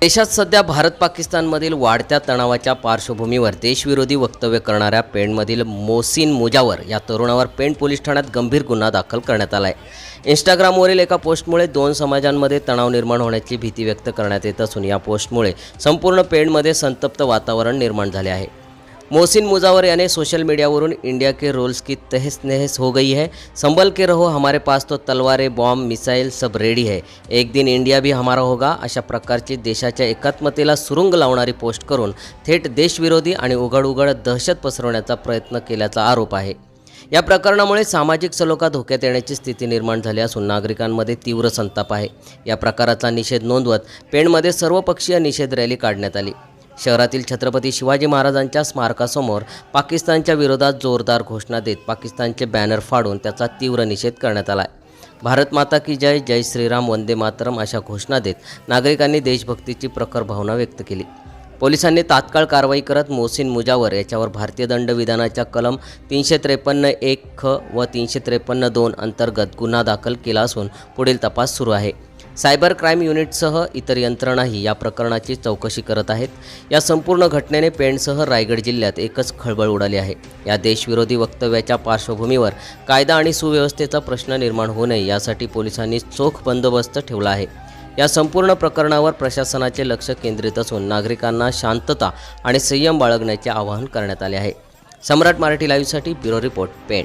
देशात सध्या भारत पाकिस्तानमधील वाढत्या तणावाच्या पार्श्वभूमीवर देशविरोधी वक्तव्य करणाऱ्या पेणमधील मोसिन मुजावर या तरुणावर पेण पोलीस ठाण्यात गंभीर गुन्हा दाखल करण्यात आला आहे इंस्टाग्रामवरील एका पोस्टमुळे दोन समाजांमध्ये तणाव निर्माण होण्याची भीती व्यक्त करण्यात येत असून या पोस्टमुळे संपूर्ण पेणमध्ये संतप्त वातावरण निर्माण झाले आहे. मोहसिन मुजावर याने सोशल मीडियावरून इंडिया के रोल्स की तहस नहस हो गई है। संभल के रहो हमारे पास तो तलवारें बॉम्ब मिसाईल सब रेडी है। एक दिन इंडिया भी हमारा होगा अशा प्रकारची देशाच्या एकात्मतेला सुरुंग लावणारी पोस्ट करून थेट देशविरोधी आणि उघड उघड दहशत पसरवण्याचा प्रयत्न केल्याचा आरोप आहे। या प्रकरणामुळे सामाजिक सलोखा धोक्यात येण्याची स्थिती निर्माण झाली असून नागरिकांमध्ये तीव्र संताप आहे। या प्रकाराचा निषेध नोंदवत पेणमध्ये सर्वपक्षीय निषेध रॅली काढण्यात आली। शहरातील छत्रपती शिवाजी महाराजांच्या स्मारकासमोर पाकिस्तानच्या विरोधात जोरदार घोषणा देत पाकिस्तानचे बॅनर फाडून त्याचा तीव्र निषेध करण्यात आला भारत माता की जय जय श्रीराम वंदे मातरम अशा घोषणा देत नागरिकांनी देशभक्तीची प्रखर भावना व्यक्त केली. पोलिसांनी तात्काळ कारवाई करत मोहसिन मुजावर याच्यावर भारतीय दंड विधानाच्या कलम तीनशे त्रेपन्न एक ख व तीनशे त्रेपन्न दोन अंतर्गत गुन्हा दाखल केला असून पुढील तपास सुरू आहे. सायबर क्राईम युनिटसह इतर यंत्रणाही या प्रकरणाची चौकशी करत आहेत. या संपूर्ण घटनेने पेणसह रायगड जिल्ह्यात एकच खळबळ उडाली आहे. या देशविरोधी वक्तव्याच्या पार्श्वभूमीवर कायदा आणि सुव्यवस्थेचा प्रश्न निर्माण होऊ नये यासाठी पोलिसांनी चोख बंदोबस्त ठेवला आहे. या संपूर्ण प्रकरणावर प्रशासनाचे लक्ष केंद्रित असून नागरिकांना शांतता आणि संयम बाळगण्याचे आवाहन करण्यात आले आहे. सम्राट मराठी लाईव्हसाठी ब्युरो रिपोर्ट पेण.